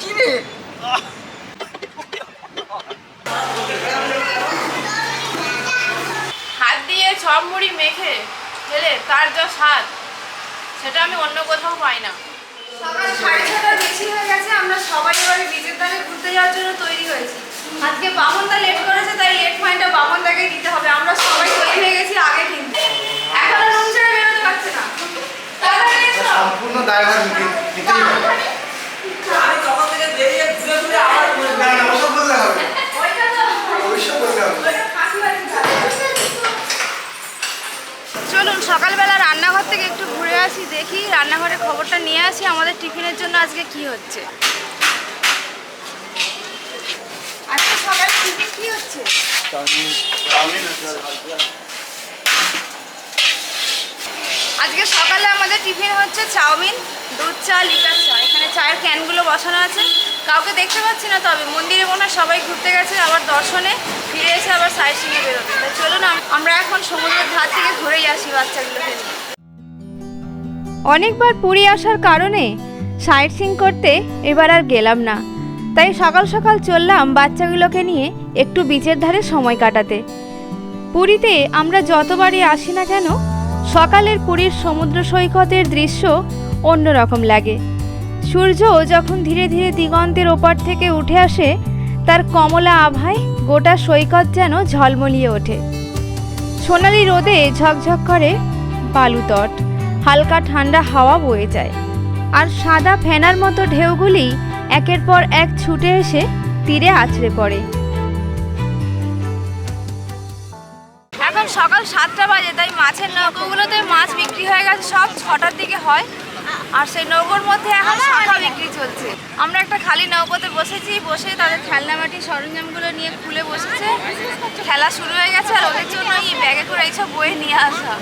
কি রে হাত দিয়ে সব মুড়ি মেখে খেলে তার যা স্বাদ সেটা আমি অন্য কোথাও পাই না। সকাল সাড়ে ছটা বেশি হয়ে গেছে আমরা সবাই এবারে বীজের দ্বারে ঘুরতে যাওয়ার জন্য তৈরি হয়েছি। আজকে বামনদা লেট করেছে তাই লেট ফাইনটা বামনদাকে দিতে হবে। আমরা সবাই তৈরি হয়ে গেছি আগে কিন্তু। এখনও রুম ছেড়ে বেরোতে পারছে না। সম্পূর্ণ দায়ভার নিতে নিতেই হবে না না ওসব বললে হবে ওইটা তো ওইসব বললে হবে ওইটা ফাঁকি বাড়ি যাবে। চলুন সকালবেলা রান্নাঘর থেকে একটু ঘুরে আসি দেখি রান্নাঘরের খবরটা নিয়ে আসি আমাদের টিফিনের জন্য আজকে কি হচ্ছে? আজকে সকালে টিফিন হচ্ছে? আজকে সকালে আমাদের টিফিন হচ্ছে চাউমিন, দুধ চা, লিটার চা। এখানে চায়ের ক্যানগুলো বসানো আছে। কাউকে দেখতে পাচ্ছি না, তবে মন্দিরে মনে সবাই ঘুরতে গেছে, আবার দর্শনে ফিরে এসে আবার সাইড সিনে বেরোবে। চলুন আমরা এখন সমুদ্রের ধার থেকে ঘুরেই আসি বাচ্চাগুলোকে নিয়ে। অনেকবার পুরী আসার কারণে সাইট সিং করতে এবার আর গেলাম না। তাই সকাল সকাল চললাম বাচ্চাগুলোকে নিয়ে একটু বিচের ধারে সময় কাটাতে। পুরীতে আমরা যতবারই আসি না কেন, সকালের পুরীর সমুদ্র সৈকতের দৃশ্য অন্যরকম লাগে। সূর্য যখন ধীরে ধীরে দিগন্তের ওপার থেকে উঠে আসে, তার কমলা আভায় গোটা সৈকত যেন ঝলমলিয়ে ওঠে। সোনালি রোদে ঝকঝক করে বালুতট। হালকা ঠান্ডা হাওয়া বয়ে যায়। আর সাদা ফেনার মতো ঢেউগুলি একের পর এক ছুটে এসে তীরে আছড়ে পড়ে। এখন সকাল সাতটা বাজে, তাই মাছের নৌকোগুলোতে মাছ বিক্রি হয়ে গেছে, সব ছটার দিকে হয়। আর সেই নৌকোর মধ্যে এখন শাঁখা বিক্রি চলছে। আমরা একটা খালি নৌকোতে বসেছি, বসে তাদের খেলনামাটি সরঞ্জামগুলো নিয়ে খুলে বসেছে। খেলা শুরু হয়ে গেছে আর ওদের জন্য এই ব্যাগে করে এইসব বয়ে নিয়ে আসা।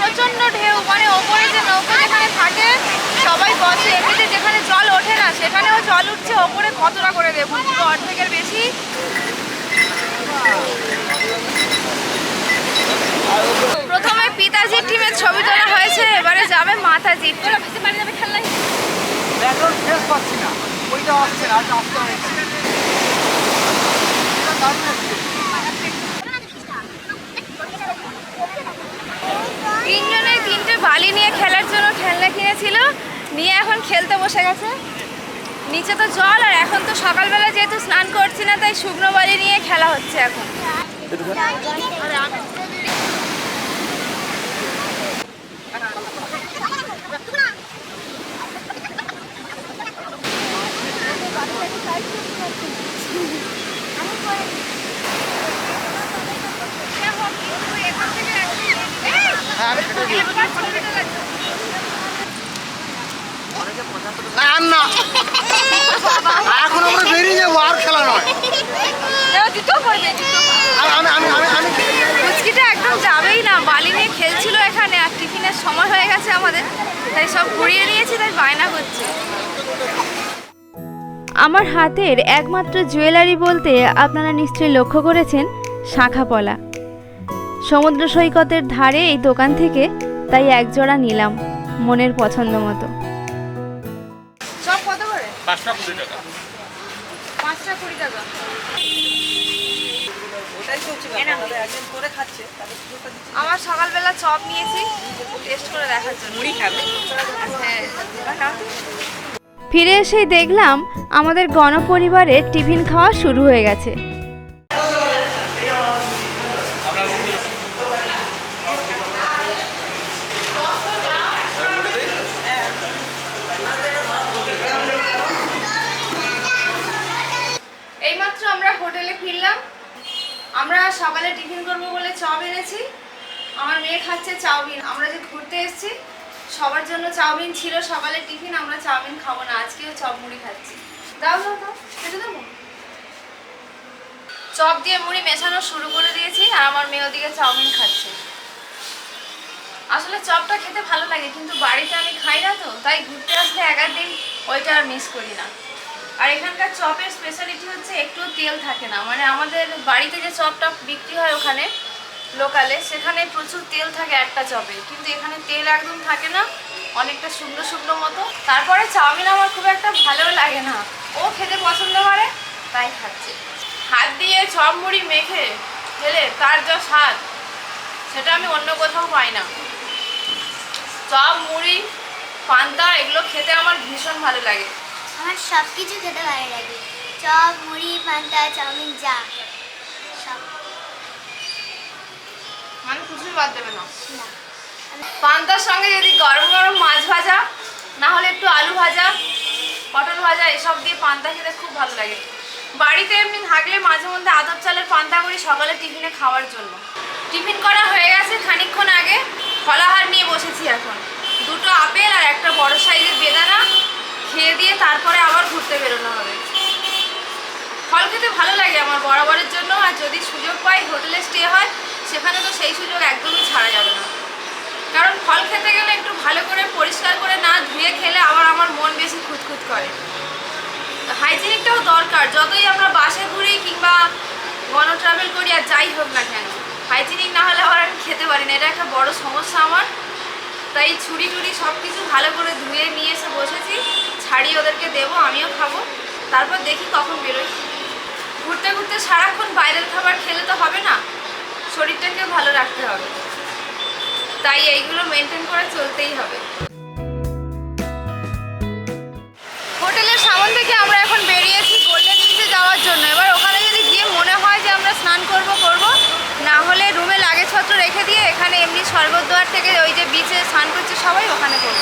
প্রচণ্ড ঢেউ মানে ওপরে যে নৌকা যেখানে থাকে, সবাই বসে। এমনিতে যেখানে জল ওঠে না, সেখানেও জল উঠছে ওপরে কতটা করে দেখুন, পুরো অর্ধেকের বেশি। প্রথমে পিতাজির টিমের ছবি তোলা হয়েছে, এবারে যাবে ফ্রেশ পাচ্ছি না, ওইটা আসছে না আসতে হয়েছে এটা দারুণ হচ্ছে তিনজনে তিনটে বালি নিয়ে খেলার জন্য খেলনা কিনেছিল। নিয়ে এখন খেলতে বসে গেছে। নিচে তো জল আর এখন তো সকালবেলা যেহেতু স্নান করছি না, তাই শুকনো বালি নিয়ে খেলা হচ্ছে এখন। আমি এখন আমরা বেরিয়ে যাব আর খেলা নয় একদম যাবেই না। বালি নিয়ে খেলছিল এখানে আর টিফিনের সময় হয়ে গেছে আমাদের। তাই সব ঘুরিয়ে নিয়েছি, তাই বায়না করছে। আমার হাতের একমাত্র জুয়েলারি বলতে আপনারা নিশ্চয়ই লক্ষ্য করেছেন শাঁখা পলা সমুদ্র সৈকতের ধারে এই দোকান থেকে তাই একজোড়া নিলাম মনের পছন্দ মতো। সব কত করে? পাঁচটা কুড়ি টাকা। পাঁচটা কুড়ি টাকা। আমার সকালবেলা চপ নিয়েছি টেস্ট করে দেখার জন্য। মুড়ি খাবে? হ্যাঁ। ফিরে এসেই দেখলাম আমাদের গণপরিবারের টিফিন খাওয়া শুরু হয়ে গেছে এইমাত্র আমরা হোটেলে ফিরলাম আমরা সকালে টিফিন করব বলে চপ এনেছি আমার মেয়ে খাচ্ছে চাউমিন। আমরা যে ঘুরতে এসেছি, সবার জন্য চাউমিন ছিল, সকালে টিফিন, আমরা চাউমিন খাব না, আজকেও চপ মুড়ি খাচ্ছি। দাও দাও দাও দেবো? চপ দিয়ে মুড়ি মেশানো শুরু করে দিয়েছি, আর আমার মেয়ে ওদিকে চাউমিন খাচ্ছে। আসলে চপটা খেতে ভালো লাগে, কিন্তু বাড়িতে আমি খাই না তো, তাই ঘুরতে আসলে এক দিন ওইটা আর মিস করি না। আর এখানকার চপের স্পেশালিটি হচ্ছে একটু তেল থাকে না। মানে আমাদের বাড়িতে যে চপটা বিক্রি হয় ওখানে লোকালে সেখানে প্রচুর তেল থাকে একটা চপে। কিন্তু এখানে তেল একদম থাকে না, অনেকটা শুকনো শুকনো মতো। তারপরে চাউমিন আমার খুব একটা ভালো লাগে না। ও খেতে পছন্দ করে, তাই খাচ্ছে। হাত দিয়ে চপ মুড়ি মেখে খেলে তার যা স্বাদ সেটা আমি অন্য কোথাও পাই না। চপ, মুড়ি, পান্তা, এগুলো খেতে আমার ভীষণ ভালো লাগে। আমার সব কিছু খেতে ভালো লাগে। চপ মুড়ি পান্তা চাউমিন যা। সব। মানে কিছুই বাদ দেবে না। পান্তার সঙ্গে যদি গরম গরম মাছ ভাজা না হলে একটু আলু ভাজা পটল ভাজা এসব দিয়ে পান্তা খেতে খুব ভালো লাগে। বাড়িতে এমনি থাকলে মাঝে মধ্যে আদর চালের পান্তা করি সকালে টিফিনে খাওয়ার জন্য। টিফিন করা হয়ে গেছে খানিকক্ষণ আগে। ফলাহার নিয়ে বসেছি এখন। দুটো আপেল আর একটা বড় সাইজের বেদানা। খেয়ে দিয়ে তারপরে আবার ঘুরতে বেরোনো হবে। ফল খেতে ভালো লাগে আমার বরাবরের জন্য, আর যদি সুযোগ পাই, হোটেলে স্টে হয়, সেখানে তো সেই সুযোগ একদমই ছাড়া যাবে না। কারণ ফল খেতে গেলে একটু ভালো করে পরিষ্কার করে না ধুয়ে খেলে আবার আমার মন বেশি খুঁতখুত করে। হাইজিনিকটাও দরকার, যতই আমরা বাসে ঘুরি কিংবা গণ ট্রাভেল করি আর যাই হোক না কেন হাইজিনিক না হলে আবার আমি খেতে পারি না, এটা একটা বড় সমস্যা আমার। তাই ছুরি টুরি সব কিছু ভালো করে ধুয়ে নিয়ে এসে বসেছি। ছাড়িয়ে ওদেরকে দেবো, আমিও খাব। তারপর দেখি কখন বেরোই ঘুরতে ঘুরতে সারাক্ষণ বাইরের খাবার খেলে তো হবে না, শরীরটাকেও ভালো রাখতে হবে। তাই এইগুলো মেনটেন করে চলতেই হবে। হোটেলের সামন থেকে আমরা এখন বেরিয়েছি গোল্ডেন বিচে যাওয়ার জন্য। এবার ওখানে যদি গিয়ে মনে হয় যে আমরা স্নান করব করব, না হলে রুমে লাগেজপত্র রেখে দিয়ে এখানে এমনি স্বর্গদ্বার থেকে ওই যে বিচে স্নান করছে সবাই ওখানে করব।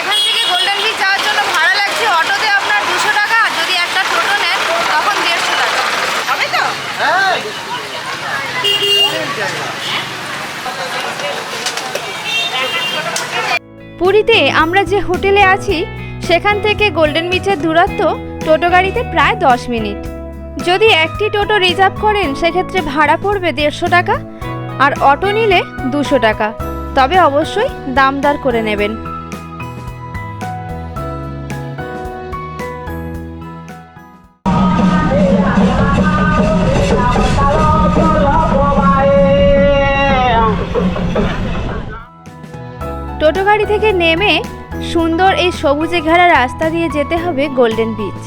এখান গোল্ডেন বিচ যাওয়ার জন্য ভাড়া লাগছে অটোতে আপনার দুশো টাকা আর যদি একটা টোটো নেন তখন দেড়শো টাকা। হবে তো? হ্যাঁ। পুরীতে আমরা যে হোটেলে আছি সেখান থেকে গোল্ডেন বিচের দূরত্ব টোটো গাড়িতে প্রায় দশ মিনিট। যদি একটি টোটো রিজার্ভ করেন সেক্ষেত্রে ভাড়া পড়বে দেড়শো টাকা আর অটো নিলে দুশো টাকা। তবে অবশ্যই দামদার করে নেবেন। নেমে সুন্দর এই সবুজে ঘেরা রাস্তা দিয়ে যেতে হবে গোল্ডেন বিচ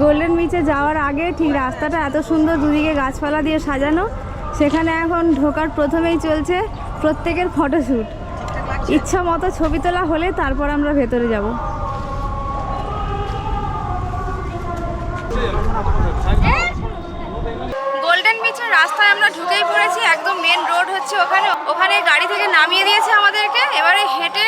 গোল্ডেন বিচে যাওয়ার আগে ঠিক রাস্তাটা এত সুন্দর দুদিকে গাছপালা দিয়ে সাজানো, সেখানে এখন ঢোকার প্রথমেই চলছে প্রত্যেকের ফটোশ্যুট ইচ্ছা মতো ছবি তোলা হলে তারপর আমরা ভেতরে যাব গোল্ডেন বিচের রাস্তায় আমরা ঢুকেই পড়েছি একদম মেন রোড হচ্ছে ওখানে ওখানে গাড়ি থেকে নামিয়ে দিয়েছে আমাদেরকে। এবারে হেঁটে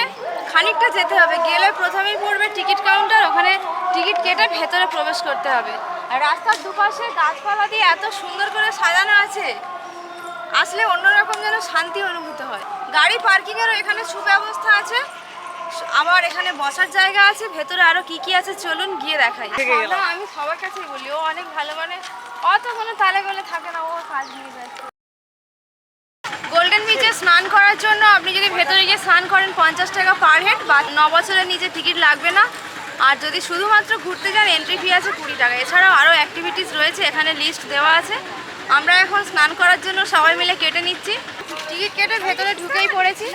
খানিকটা যেতে হবে। গেলে প্রথমেই পড়বে টিকিট কাউন্টার ওখানে টিকিট কেটে ভেতরে প্রবেশ করতে হবে। আর রাস্তার দুপাশে গাছপালা দিয়ে এত সুন্দর করে সাজানো আছে আসলে অন্যরকম যেন শান্তি অনুভূত হয়। গাড়ি পার্কিংয়েরও এখানে সুব্যবস্থা আছে। আবার এখানে বসার জায়গা আছে। ভেতরে আরও কি কি আছে চলুন গিয়ে দেখাই। আমি সবার কাছেই বলি ও অনেক ভালো মানে অত কোনো তালে গলে থাকে না ও কাজ নিয়ে যাচ্ছে গোল্ডেন বিচে স্নান করার জন্য আপনি যদি ভেতরে গিয়ে স্নান করেন পঞ্চাশ টাকা পার হেড বা ন বছরের নিচে টিকিট লাগবে না। আর যদি শুধুমাত্র ঘুরতে যান এন্ট্রি ফি আছে কুড়ি টাকা। এছাড়াও আরও অ্যাক্টিভিটিস রয়েছে, এখানে লিস্ট দেওয়া আছে। আমরা এখন স্নান করার জন্য সবাই মিলে কেটে নিচ্ছি। টিকিট কেটে ভেতরে ঢুকেই পড়েছি।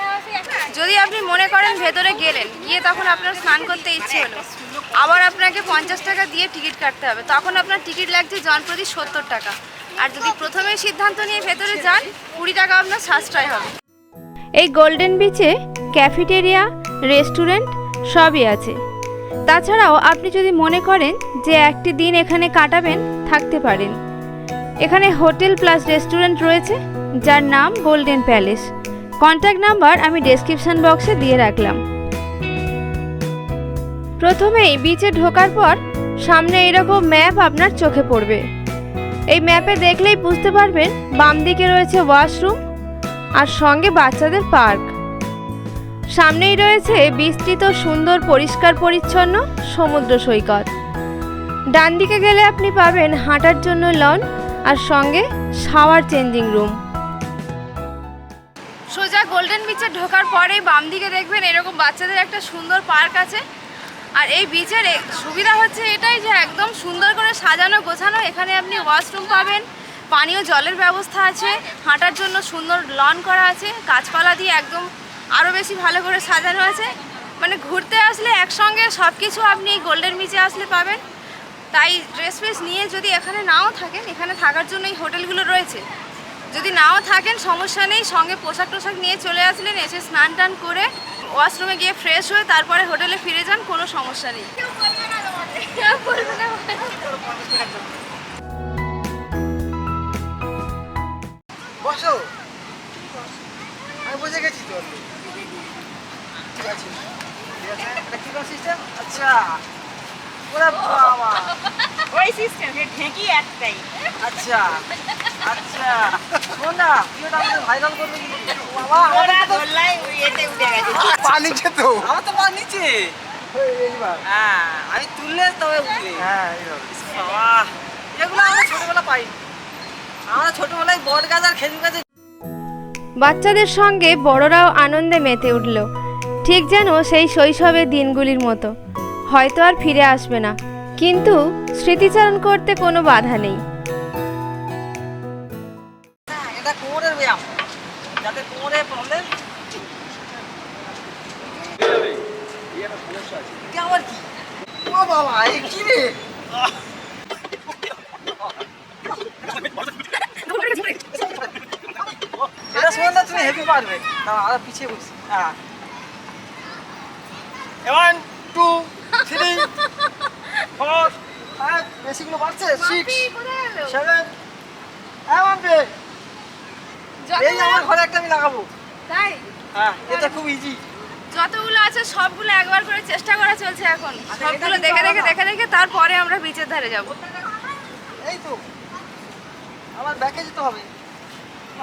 যদি আপনি মনে করেন ভেতরে গেলেন, গিয়ে তখন আপনার স্নান করতে ইচ্ছে হলো। আবার আপনাকে পঞ্চাশ টাকা দিয়ে টিকিট কাটতে হবে। তখন আপনার টিকিট লাগছে জনপ্রতি সত্তর টাকা। আর যদি প্রথমেই সিদ্ধান্ত নিয়ে ভেতরে যান, কুড়ি টাকা আপনার সাশ্রয় হবে। এই গোল্ডেন বিচে ক্যাফেটেরিয়া রেস্টুরেন্ট সবই আছে। তাছাড়াও আপনি যদি মনে করেন যে একটি দিন এখানে কাটাবেন, থাকতে পারেন। এখানে হোটেল প্লাস রেস্টুরেন্ট রয়েছে, যার নাম গোল্ডেন প্যালেস কন্ট্যাক্ট নাম্বার আমি ডেসক্রিপশন বক্সে দিয়ে রাখলাম। প্রথমেই বিচে ঢোকার পর সামনে এরকম ম্যাপ আপনার চোখে পড়বে। এই ম্যাপে দেখলেই বুঝতে পারবেন বাম দিকে রয়েছে ওয়াশরুম আর সঙ্গে বাচ্চাদের পার্ক। সামনেই রয়েছে বিস্তৃত, সুন্দর, পরিষ্কার, পরিচ্ছন্ন সমুদ্র সৈকত। ডান দিকে গেলে আপনি পাবেন হাঁটার জন্য লন আর সঙ্গে শাওয়ার চেঞ্জিং রুম। সোজা গোল্ডেন বিচে ঢোকার পরেই বাম দিকে দেখবেন এরকম বাচ্চাদের একটা সুন্দর পার্ক আছে। আর এই বিচের সুবিধা হচ্ছে এটাই যে একদম সুন্দর করে সাজানো, গোছানো। এখানে আপনি ওয়াশরুম পাবেন, পানীয় জলের ব্যবস্থা আছে, হাঁটার জন্য সুন্দর লন করা আছে, গাছপালা দিয়ে একদম আরও বেশি ভালো করে সাজানো আছে। মানে ঘুরতে আসলে একসঙ্গে সব কিছু আপনি এই গোল্ডেন বিচে আসলে পাবেন। তাই ড্রেস ফ্রেস নিয়ে যদি এখানে নাও থাকেন, এখানে থাকার জন্য এই হোটেলগুলো রয়েছে। যদি নাও থাকেন, সমস্যা নেই। সঙ্গে পোশাক টোশাক নিয়ে চলে আসলেন, এসে স্নান টান করে ওয়াশরুমে গিয়ে ফ্রেশ হয়ে তারপরে হোটেলে ফিরে যান কোনো সমস্যা নেই। বসো। আমি বুঝে গেছি তো ঠিক আছে। ঠিক আছে। এটা কি সিস্টেম আচ্ছা। ওরে বাবা। ওই সিস্টেম ঢেঁকি একটাই। আচ্ছা আচ্ছা। শোন না তুই ওটা আমাদের ভাইরাল করবে কি বাবা ওরা ধরলাই ওই এতে উঠে গেছে পানি খেত আমার তো পা নিচে। হ্যাঁ আমি তুললে তবে উঠবে। হ্যাঁ বাবা এগুলো আমরা ছোটবেলা পাই আমরা ছোটবেলায় বট গাছ আর খেজুর গাছে বাচ্চাদের সঙ্গে বড়রাও আনন্দে মেতে উঠল। ঠিক যেন সেই শৈশবের দিনগুলির মতো। হয়তো আর ফিরে আসবে না। কিন্তু স্মৃতিচারণ করতে কোনো বাধা নেই। এটা ব্যায়াম। ও বাবা এটা তুমি পারবে। আর পিছিয়ে বসি। হ্যাঁ। ফোর ফাইভ বেশিগুলো বাড়ছে? সিক্স? সেভেন হ্যাঁ মানবে এই আমার ঘরে একটা আমি লাগাবো। তাই? হ্যাঁ এটা খুব ইজি যতগুলো আছে সবগুলো একবার করে চেষ্টা করা চলছে এখন। আচ্ছা, সবগুলো দেখে দেখে। দেখে দেখে তারপরে আমরা বিচের ধারে যাব। এই তো। আমার ব্যাকে যেতে হবে।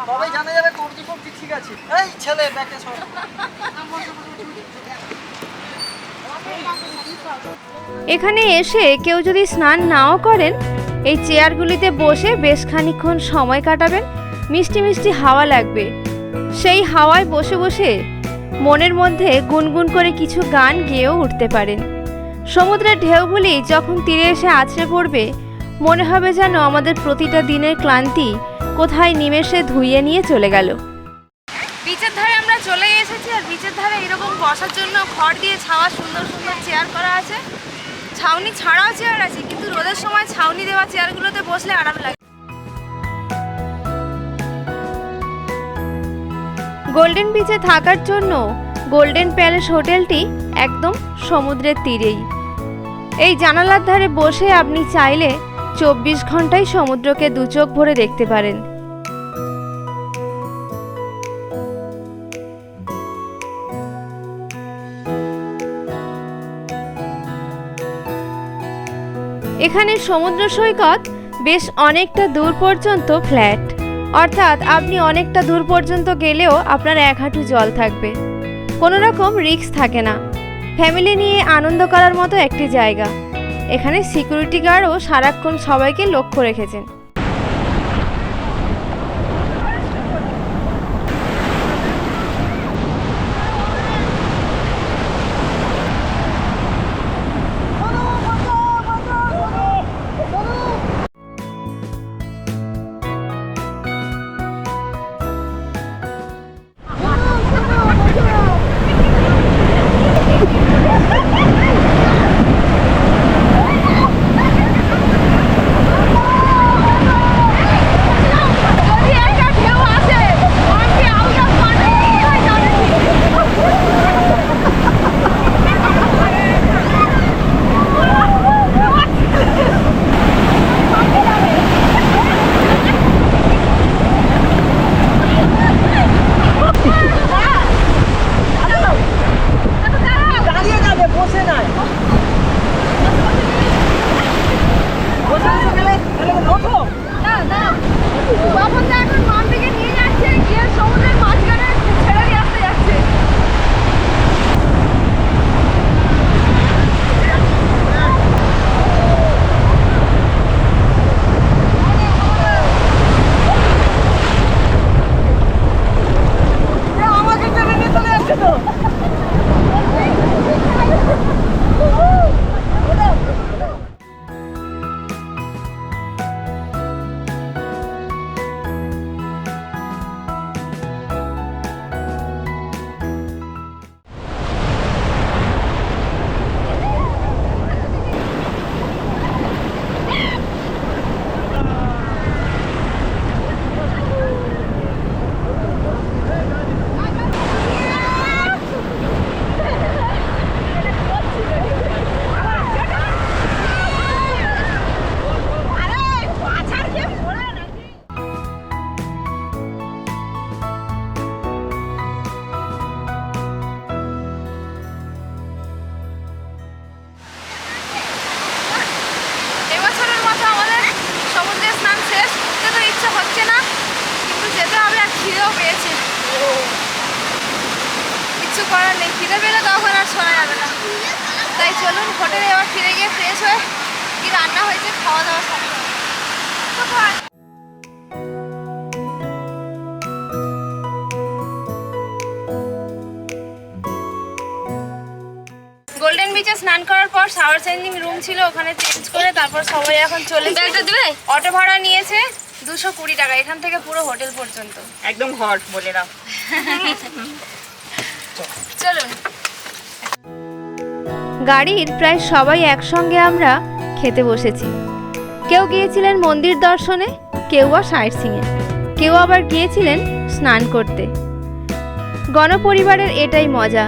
তবেই জানা যাবে কবজি ঠিক আছে। এই ছেলে ব্যাকে সব। এখানে এসে কেউ যদি স্নান নাও করেন, এই চেয়ারগুলিতে বসে বেশ খানিক্ষণ সময় কাটাবেন। মিষ্টি মিষ্টি হাওয়া লাগবে। সেই হাওয়ায় বসে বসে মনের মধ্যে গুনগুন করে কিছু গান গেয়েও উঠতে পারেন। সমুদ্রের ঢেউগুলি যখন তীরে এসে আছড়ে পড়বে, মনে হবে যেন আমাদের প্রতিটা দিনের ক্লান্তি কোথায় নিমেষে ধুইয়ে নিয়ে চলে গেল। বিচের ধারে আমরা চলে এসেছি আর বিচের ধারে এরকম বসার জন্য খড় দিয়ে ছাওয়া সুন্দর সুন্দর চেয়ার করা আছে। ছাউনি ছাড়াও চেয়ার আছে, কিন্তু রোদের সময় ছাউনি দেওয়া চেয়ারগুলোতে বসলে আরাম লাগে। গোল্ডেন বিচে থাকার জন্য গোল্ডেন প্যালেস হোটেলটি একদম সমুদ্রের তীরেই। এই জানালার ধারে বসে আপনি চাইলে চব্বিশ ঘন্টায় সমুদ্রকে দু চোখ ভরে দেখতে পারেন। এখানে সমুদ্র সৈকত বেশ অনেকটা দূর পর্যন্ত ফ্ল্যাট। অর্থাৎ আপনি অনেকটা দূর পর্যন্ত গেলেও আপনার এক হাঁটু জল থাকবে। কোনো রকম রিক্স থাকে না। ফ্যামিলি নিয়ে আনন্দ করার মতো একটি জায়গা। এখানে সিকিউরিটি গার্ডও সারাক্ষণ সবাইকে লক্ষ্য রেখেছেন। খিদেও পেয়েছে। কিচ্ছু করার নেই খিদে পেলে তখন আর শোনা যাবে না। তাই চলুন হোটেলে এবার ফিরে গিয়ে ফ্রেশ হয়ে কি রান্না হয়েছে খাওয়া দাওয়া হবে। তো গোল্ডেন বিচে স্নান করার পর শাওয়ার চেঞ্জিং রুম ছিল ওখানে চেঞ্জ করে তারপর সবাই এখন চলে দেবে? অটো ভাড়া নিয়েছে। দুশো কুড়ি টাকা এখান থেকে পুরো হোটেল পর্যন্ত। একদম হট বলে দাও। চলুন। গাড়ির প্রায় সবাই একসঙ্গে আমরা খেতে বসেছি। কেউ গিয়েছিলেন মন্দির দর্শনে কেউ বা সাইট সিংয়ে কেউ আবার গিয়েছিলেন স্নান করতে। গণপরিবারের এটাই মজা।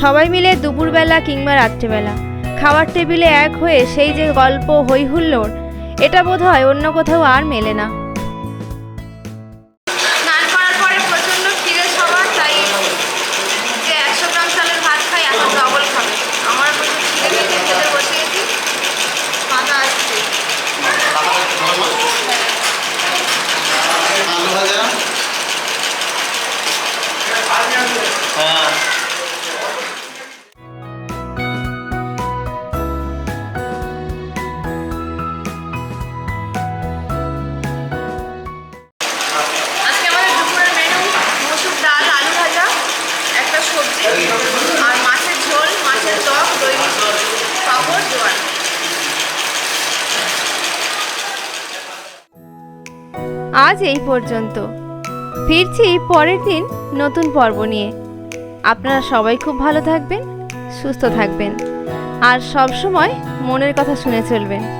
সবাই মিলে দুপুরবেলা কিংবা রাত্রেবেলা। খাওয়ার টেবিলে এক হয়ে সেই যে গল্প হই হুল্লোড় এটা বোধ হয় অন্য কোথাও আর মেলে না। আজ এই পর্যন্ত। ফিরছি পরের দিন নতুন পর্ব নিয়ে। আপনারা সবাই খুব ভালো থাকবেন, সুস্থ থাকবেন। আর সব সময় মনের কথা শুনে চলবেন।